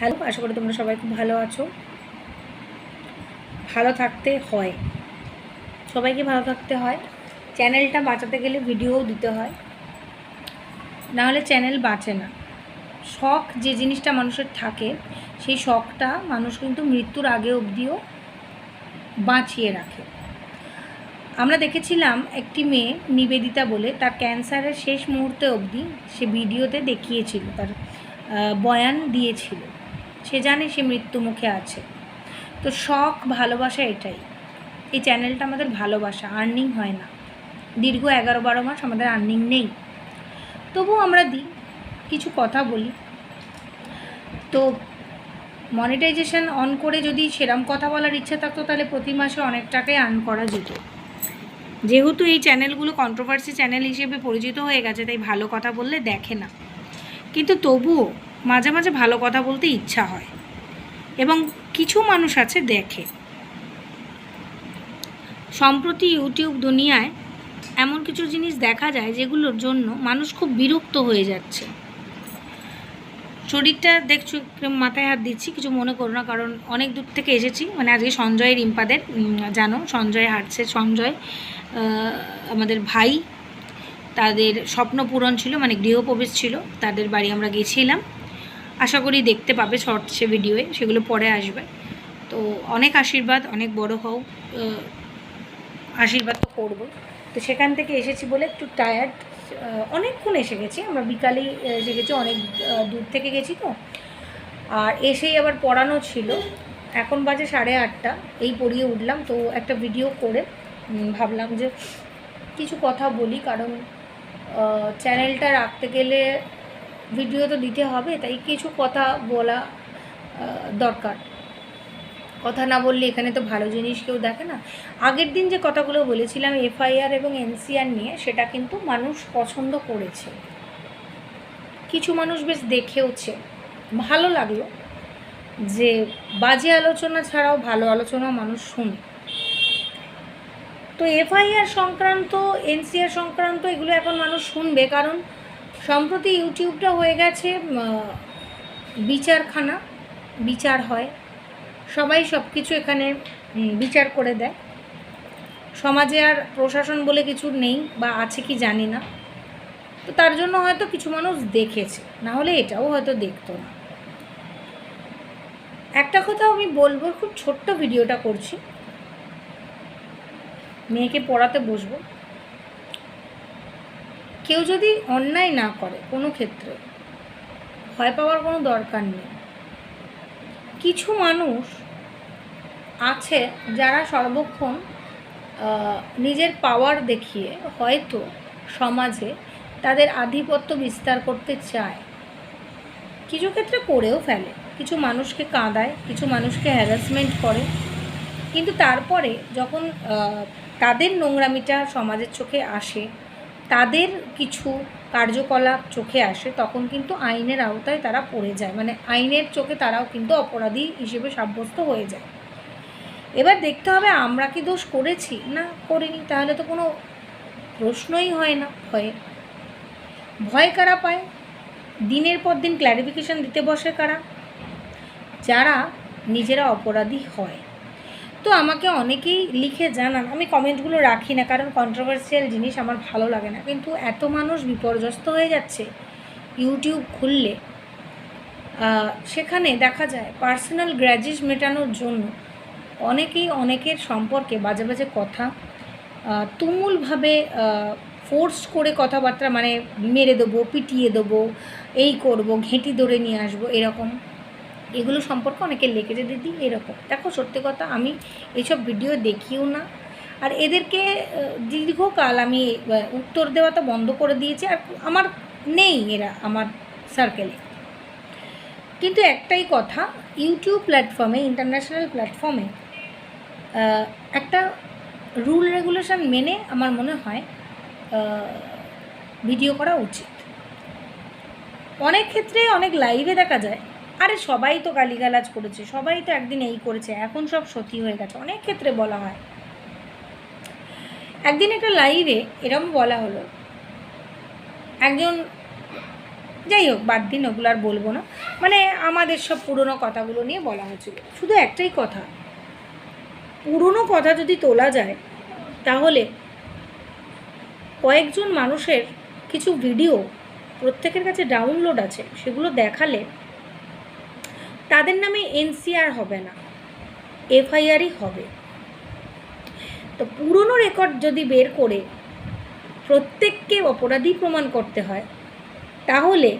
Hello, আশা করি তোমরা সবাই খুব ভালো আছো। ভালো থাকতে হয়। সবাইকে ভালো থাকতে হয়। চ্যানেলটা বাঁচাতে গেলে ভিডিওও দিতে হয়। নাহলে চ্যানেল বাঁচে না। শখ যে জিনিসটা মানুষের থাকে, সেই শখটা মানুষ কিন্তু মৃত্যুর আগে অবধিও বাঁচিয়ে রাখে। আমরা দেখেছিলাম একটি মেয়ে নিবেদিতা বলে, তার ক্যান্সারের শেষ মুহূর্তে অবধি সে ভিডিওতে দেখিয়েছিল, তার বয়ান দিয়েছিল। সে জানে সে মৃত্যুমুখে আছে। তো শখ, ভালোবাসা এটাই। এই চ্যানেলটা আমাদের ভালোবাসা আর্নিং হয় না। দীর্ঘ এগারো বারো মাস আমাদের আর্নিং নেই। তবুও আমরা দিই, কিছু কথা বলি। তো মনিটাইজেশন অন করে যদি সেরম কথা বলার ইচ্ছা থাকতো, তাহলে প্রতি মাসে অনেক টাকাই আর্ন করা যেত। যেহেতু এই চ্যানেলগুলো কন্ট্রোভার্সি চ্যানেল হিসেবে পরিচিত হয়ে গেছে, তাই ভালো কথা বললে দেখে না। কিন্তু তবুও মাঝে মাঝে ভালো কথা বলতে ইচ্ছা হয়। এবং কিছু মানুষ আছে দেখে। সম্প্রতি ইউটিউব দুনিয়ায় এমন কিছু জিনিস দেখা যায় যেগুলোর জন্য মানুষ খুব বিরক্ত হয়ে যাচ্ছে। শরীরটা দেখছ মাথায় হাত দিচ্ছি, কিছু মনে করো না, কারণ অনেক দূর থেকে এসেছি। মানে আজকে সঞ্জয়ের রিম্পাদের জানো, সঞ্জয় হাঁটছে সঞ্জয় আমাদের ভাই, তাদের স্বপ্ন পূরণ ছিল মানে গৃহপ্রবেশ ছিল, তাদের বাড়ি আমরা গেছিলাম আশা করি দেখতে পাবে শর্টসে ভিডিওয়ে সেগুলো পরে আসবে। তো অনেক আশীর্বাদ, অনেক বড় হও। আশীর্বাদ তো করব। তো সেখান থেকে এসেছি বলে একটু টায়ার্ড অনেকক্ষণ এসে গেছি। আমরা বিকালেই এসে গেছি অনেক দূর থেকে গেছি তো। আর এসেই আবার পড়ানো ছিল। এখন বাজে সাড়ে আটটা, এই পড়িয়ে উঠলাম। তো একটা ভিডিও করে ভাবলাম যে কিছু কথা বলি। কারণ চ্যানেলটা রাখতে গেলে ভিডিও তো দিতে হবে, তাই কিছু কথা বলা দরকার। কথা না বললে এখানে তো ভালো জিনিস কেউ দেখে না। আগের দিন যে কথাগুলো বলেছিলাম, এফআইআর এবং এনসিআর নিয়ে, সেটা কিন্তু মানুষ পছন্দ করেছে। কিছু মানুষ বেশ দেখেওছে। ভালো লাগল যে বাজে আলোচনা ছাড়াও ভালো আলোচনা মানুষ শুনে। তো এফআইআর সংক্রান্ত, এনসিআর সংক্রান্ত এগুলো এখন মানুষ শুনবে, কারণ সম্প্রতি ইউটিউবটা হয়ে গেছে বিচারখানা, বিচার হয়। সবাই সব কিছু এখানে বিচার করে দেয়। সমাজে আর প্রশাসন বলে কিছু নেই বা আছে কি জানি না। তো তার জন্য হয়তো কিছু মানুষ দেখেছে, না হলে এটাও হয়তো দেখতো না। একটা কথা আমি বলব, খুব ছোট্ট ভিডিওটা করছি। মেয়েকে পড়াতে বসবো। কেউ যদি অন্যায় না করে কোনো ক্ষেত্রে, ভয় পাওয়ার কোনো দরকার নেই। কিছু মানুষ আছে যারা সর্বক্ষণ নিজের পাওয়ার দেখিয়ে হয়তো সমাজে তাদের আধিপত্য বিস্তার করতে চায়। কিছু ক্ষেত্রে করেও ফেলে। কিছু মানুষকে কাঁদায়, কিছু মানুষকে হ্যারাসমেন্ট করে। কিন্তু তারপরে যখন তাদের নোংরামিটা সমাজের চোখে আসে তাদের কিছু কার্যকলাপ চোখে আসে, তখন কিন্তু আইনের আওতায় তারা পড়ে যায়। মানে আইনের চোখে তারাও কিন্তু অপরাধী হিসেবে সাব্যস্ত হয়ে যায়। এবার দেখতে হবে আমরা কি দোষ করেছি? না, করিনি, তাহলে তো কোনো প্রশ্নই হয় না, ভয়ে। ভয় কারা পায়? দিনের পর দিন ক্ল্যারিফিকেশান দিতে বসে কারা? যারা নিজেরা অপরাধী হয়। তো আমাকে অনেকেই লিখে জানান, আমি কমেন্টগুলো রাখি না, কারণ কন্ট্রোভার্সিয়াল জিনিস আমার ভালো লাগে না। কিন্তু এত মানুষ বিপর্যস্ত হয়ে যাচ্ছে ইউটিউব খুললে সেখানে দেখা যায় পার্সোনাল গ্র্যাজেস মেটানোর জন্য অনেকেই অনেকের সম্পর্কে বাজে বাজে কথা তুমুলভাবে ফোর্স করে কথাবার্তা মানে মেরে দেবো, পিটিয়ে দেবো, এই করব, ঘেঁটি ধরে নিয়ে আসব, এরকম। এগুলো সম্পর্কে অনেকে লিখেছে, দিদি, এরকম। দেখো, সত্যি কথা, আমি এইসব ভিডিও দেখিও না। আর এদেরকে দীর্ঘকাল আমি উত্তর দেওয়া তো বন্ধ করে দিয়েছি, আর আমার নেই এরা, আমার সার্কেলে কিন্তু একটাই কথা ইউটিউব প্ল্যাটফর্মে ইন্টারন্যাশনাল প্ল্যাটফর্মে একটা রুল রেগুলেশন মেনে আমার মনে হয় ভিডিও করা উচিত। অনেক ক্ষেত্রে অনেক লাইভে দেখা যায় আরে সবাই তো গালিগালাজ করেছে, সবাই তো একদিন এই করেছে, এখন সব সতী হয়ে গেছে। অনেক ক্ষেত্রে বলা হয়। একদিন একটা লাইভে এরম বলা হলো। একজন, যাই হোক, বাদ দিন, ওগুলো আর বলব না। মানে আমাদের সব পুরনো কথাগুলো নিয়ে বলা হয়েছিল। শুধু একটাই কথা। পুরনো কথা যদি তোলা যায়, তাহলে কয়েকজন মানুষের কিছু ভিডিও প্রত্যেকের কাছে ডাউনলোড আছে, সেগুলো দেখালে তাদের নামে এনসিআর হবে না, এফআইআরই হবে। তো পুরনো রেকর্ড যদি বের করে প্রত্যেককে অপরাধী প্রমাণ করতে হয়, তাহলে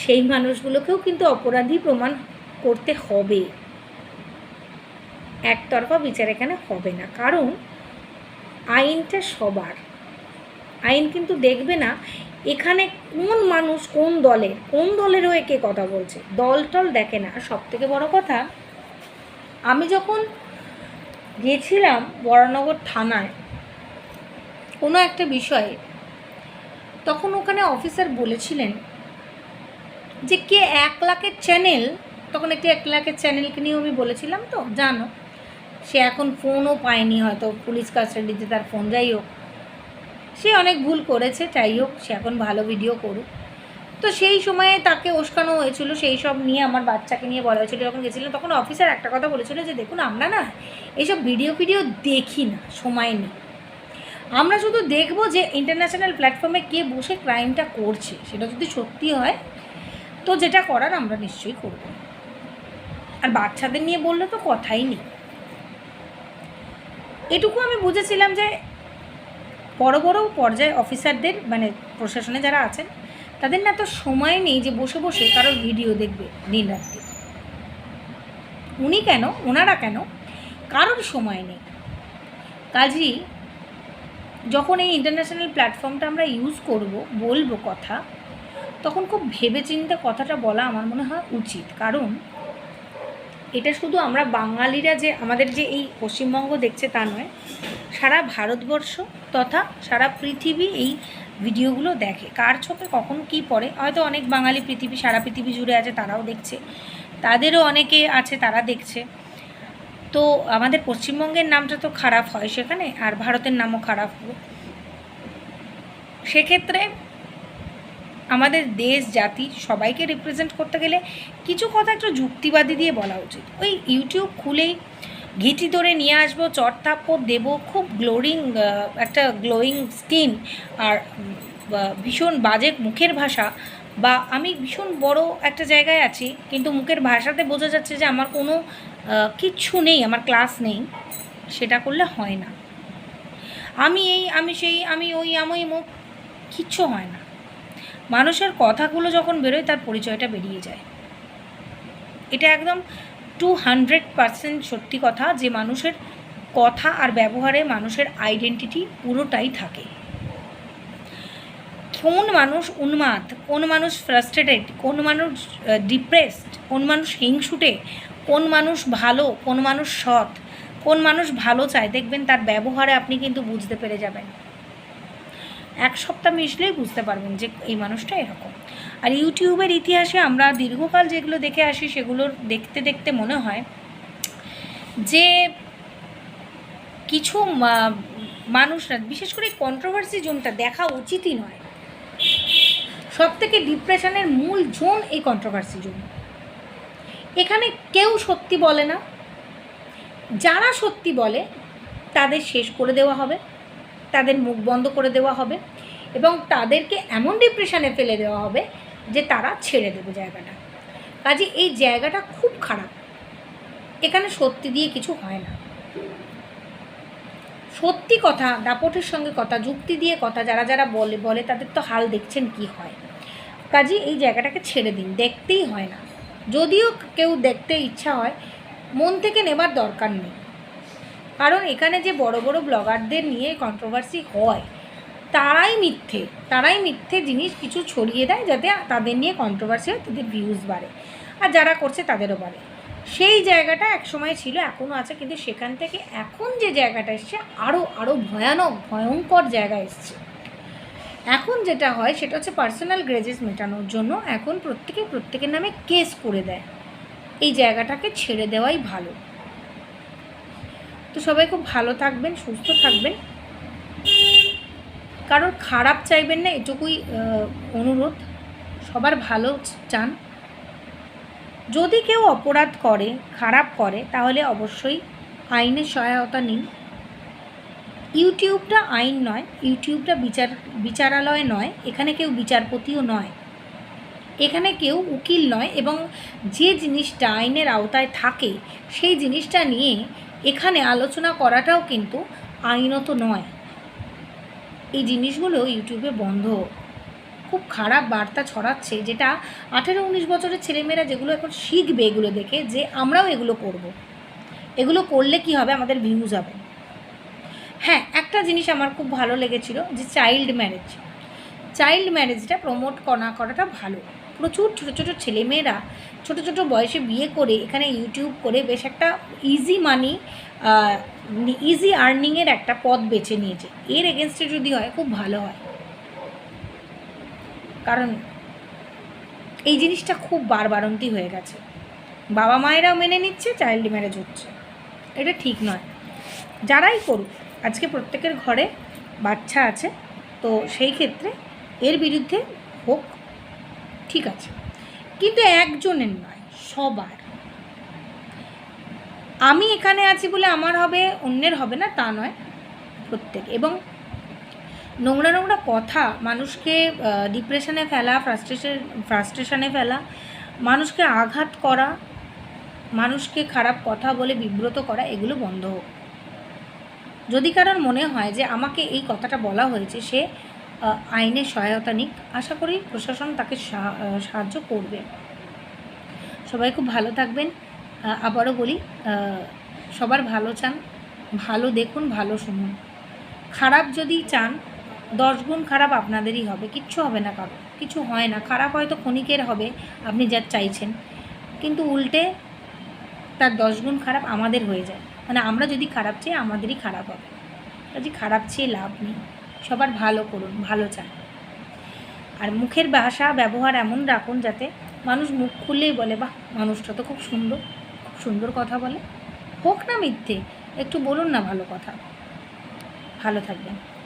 সেই মানুষগুলোকেও কিন্তু অপরাধী প্রমাণ করতে হবে। একতরফা বিচার এখানে হবে না, কারণ আইনটা সবার। আইন কিন্তু দেখবে না এখানে কোন মানুষ কোন দলের কোন দলের হয়ে কে কথা বলছে? দল টল দেখে না। আর সব থেকে বড় কথা, আমি যখন গেছিলাম বরানগর থানায় কোনো একটা বিষয়ে, তখন ওখানে অফিসার বলেছিলেন যে, কে এক লাখের চ্যানেল, তখন একটি এক লাখের চ্যানেলকে নিয়ে আমি বলেছিলাম তো, জানো, সে এখন ফোনও পায়নি হয়তো, পুলিশ কাস্টাডিতে তার ফোন যাই হোক। সে অনেক ভুল করেছে, যাই হোক, সে এখন ভালো ভিডিও করুক। তো সেই সময়ে তাকে ওস্কানো হয়েছিল, সেই সব নিয়ে আমার বাচ্চাকে নিয়ে বলা হয়েছিল। যখন গেছিলাম, তখন অফিসার একটা কথা বলেছিল যে, দেখুন, আমরা না এইসব ভিডিও ভিডিও দেখি না, সময় নেই। আমরা শুধু দেখব যে ইন্টারন্যাশনাল প্ল্যাটফর্মে কে বসে ক্রাইমটা করছে, সেটা যদি সত্যি হয়, তো যেটা করার আমরা নিশ্চয়ই করব। আর বাচ্চাদের নিয়ে বললে তো কথাই নেই। এটুকু আমি বুঝেছিলাম যে বড় বড় পর্যায়ে অফিসারদের মানে প্রশাসনে যারা আছেন, তাদের না তো সময় নেই যে বসে বসে কারোর ভিডিও দেখবে দিন রাত্রি। উনি কেন, ওনারা কেন, কারোর সময় নেই। কাজী, যখন এই ইন্টারন্যাশনাল প্ল্যাটফর্মটা আমরা ইউজ করব, বলব কথা, তখন খুব ভেবেচিন্তে কথাটা বলা আমার মনে হয় উচিত। কারণ, এটা শুধু আমরা বাঙালিরা যে, আমাদের যে এই পশ্চিমবঙ্গ দেখছে তা নয় সারা ভারতবর্ষ তথা সারা পৃথিবী এই ভিডিওগুলো দেখে। কার চোখে কখন কি পড়ে? হয়তো অনেক বাঙালি পৃথিবী, সারা পৃথিবী জুড়ে আছে, তারাও দেখছে। তাদেরও অনেকে আছে, তারা দেখছে। তো আমাদের পশ্চিমবঙ্গের নামটা তো খারাপ হয় সেখানে, আর ভারতের নামও খারাপ হবে সেক্ষেত্রে আমাদের দেশ, জাতি সবাইকে রিপ্রেজেন্ট করতে গেলে কিছু কথা একটু যুক্তিবাদী দিয়ে বলা উচিত। ওই ইউটিউব খুলেই ঘিটি ধরে নিয়ে আসব, চট থাপ্পড় দেবো, খুব গ্লোরিং একটা গ্লোয়িং স্কিন আর ভীষণ বাজে মুখের ভাষা বা আমি ভীষণ বড় একটা জায়গায় আছি, কিন্তু মুখের ভাষাতে বোঝা যাচ্ছে যে আমার কোনো কিচ্ছু নেই, আমার ক্লাস নেই, সেটা করলে হয় না। আমি এই, আমি সেই, আমি ওই, আমি মুখ, কিচ্ছু হয় না। মানুষের কথাগুলো যখন বেরোয়, তার পরিচয়টা বেরিয়ে যায়। এটা একদম টু হান্ড্রেড পারসেন্ট সত্যি কথা যে মানুষের কথা আর ব্যবহারে মানুষের আইডেন্টিটি পুরোটাই থাকে। কোন মানুষ উন্মাদ, কোন মানুষ ফ্রাস্ট্রেটেড কোন মানুষ ডিপ্রেসড কোন মানুষ হিংসুটে, কোন মানুষ ভালো, কোন মানুষ সৎ, কোন মানুষ ভালো চায়, দেখবেন তার ব্যবহারে আপনি কিন্তু বুঝতে পেরে যাবেন। এক সপ্তাহ মিশলেই বুঝতে পারবেন যে এই মানুষটা এরকম। আর ইউটিউবের ইতিহাসে আমরা দীর্ঘকাল যেগুলো দেখে আসি, সেগুলোর দেখতে দেখতে মনে হয় যে কিছু মানুষরা বিশেষ করে কন্ট্রোভার্সি জোনটা দেখা উচিতই নয়। সব থেকে ডিপ্রেশনের মূল জোন এই কন্ট্রোভার্সি জোন। এখানে কেউ সত্যি বলে না। যারা সত্যি বলে, তাদের শেষ করে দেওয়া হবে। তাদের মুখ বন্ধ করে দেওয়া হবে এবং তাদেরকে এমন ডিপ্রেশনে ফেলে দেওয়া হবে যে তারা ছেড়ে দেবে জায়গাটা। কাজে এই জায়গাটা খুব খারাপ। এখানে সত্যি দিয়ে কিছু হয় না। সত্যি কথা, দাপটের সঙ্গে কথা, যুক্তি দিয়ে কথা, যারা যারা বলে বলে তাদের তো হাল দেখছেন কি হয়। কাজে এই জায়গাটাকে ছেড়ে দিন, দেখতেই হয় না। যদিও কেউ দেখতে ইচ্ছা হয়, মন থেকে নেবার দরকার নেই। কারণ এখানে যে বড় বড় ব্লগারদের নিয়ে কন্ট্রোভার্সি হয়, তারাই মিথ্যে তারাই মিথ্যে জিনিস কিছু ছড়িয়ে দেয় যাতে তাদের নিয়ে কন্ট্রোভার্সি হয়, তাদের ভিউজ বাড়ে আর যারা করছে তাদেরও বাড়ে। সেই জায়গাটা একসময় ছিল এখনও আছে, কিন্তু সেখান থেকে এখন যে জায়গাটা এসছে আরও আরও ভয়ানক, ভয়ঙ্কর জায়গা এসছে। এখন যেটা হয়, সেটা হচ্ছে পার্সোনাল গ্রেজেস মেটানোর জন্য এখন প্রত্যেকে প্রত্যেকের নামে কেস করে দেয়। এই জায়গাটাকে ছেড়ে দেওয়াই ভালো। তো সবাই খুব ভালো থাকবেন, সুস্থ থাকবেন। কারোর খারাপ চাইবেন না, এটুকুই অনুরোধ। সবার ভালো চান। যদি কেউ অপরাধ করে, খারাপ করে, তাহলে অবশ্যই আইনের সহায়তা নিন। ইউটিউবটা আইন নয়, ইউটিউবটা বিচার, বিচারালয় নয়, এখানে কেউ বিচারপতিও নয়। এখানে কেউ উকিল নয় এবং যে জিনিসটা আইনের আওতায় থাকে, সেই জিনিসটা নিয়ে এখানে আলোচনা করাটাও কিন্তু আইনত নয়। এই জিনিসগুলো ইউটিউবে বন্ধ। খুব খারাপ বার্তা ছড়াচ্ছে যেটা আঠেরো উনিশ বছরের ছেলেমেয়েরা যেগুলো এখন শিখবে এগুলো দেখে যে আমরাও এগুলো করব। এগুলো করলে কি হবে? আমাদের ভিউজ হবে। হ্যাঁ একটা জিনিস আমার খুব ভালো লেগেছিল যে চাইল্ড ম্যারেজ চাইল্ড ম্যারেজটা প্রমোট করা, করাটা ভালো। প্রচুর ছোটো ছোটো ছেলেমেয়েরা ছোটো ছোটো বয়সে বিয়ে করে এখানে ইউটিউব করে বেশ একটা ইজি মানি ইজি আর্নিংয়ের একটা পথ বেছে নিয়েছে। এর এগেনস্টে যদি হয়, খুব ভালো হয়। কারণ এই জিনিসটা খুব বারবারন্তি হয়ে গেছে। বাবা মায়েরাও মেনে নিচ্ছে চাইল্ড ম্যারেজ হচ্ছে। এটা ঠিক নয়। যারাই করুক, আজকে প্রত্যেকের ঘরে বাচ্চা আছে, তো সেই ক্ষেত্রে এর বিরুদ্ধে হোক ঠিক আছে। কিন্তু একজনের নয়, সবার। আমি এখানে আছি বলে আমার হবে, অন্যের হবে না, তা নয়, প্রত্যেক। এবং নোংরা নোংরা কথা, মানুষকে ডিপ্রেশনে ফেলা ফ্রাস্ট্রেশন ফ্রাস্ট্রেশনে ফেলা, মানুষকে আঘাত করা, মানুষকে খারাপ কথা বলে বিব্রত করা, এগুলো বন্ধ হোক। যদি কারোর মনে হয় যে আমাকে এই কথাটা বলা হয়েছে, সে আইনের সহায়তা নিক। আশা করি প্রশাসন তাকে সাহায্য করবে। সবাই খুব ভালো থাকবেন। আবারও বলি সবার ভালো চান, ভালো দেখুন, ভালো শুনুন। খারাপ যদি চান, দশ গুণ খারাপ আপনাদেরই হবে, কিচ্ছু হবে না কারও, কিছু হয় না। খারাপ হয়তো ক্ষণিকের হবে, আপনি যা চাইছেন। কিন্তু উল্টে তার দশ গুণ খারাপ আমাদের হয়ে যায়। মানে আমরা যদি খারাপ চাই, আমাদেরই খারাপ হবে। কাজে খারাপ চেয়ে লাভ নেই। সবার ভালো করুন, ভালো চান। আর মুখের ভাষা, ব্যবহার এমন রাখুন যাতে মানুষ মুখ খুললেই বলে, বাহ, মানুষটা তো খুব সুন্দর খুব সুন্দর কথা বলে। হোক না মিথ্যে, একটু বলুন না ভালো কথা। ভালো থাকবেন।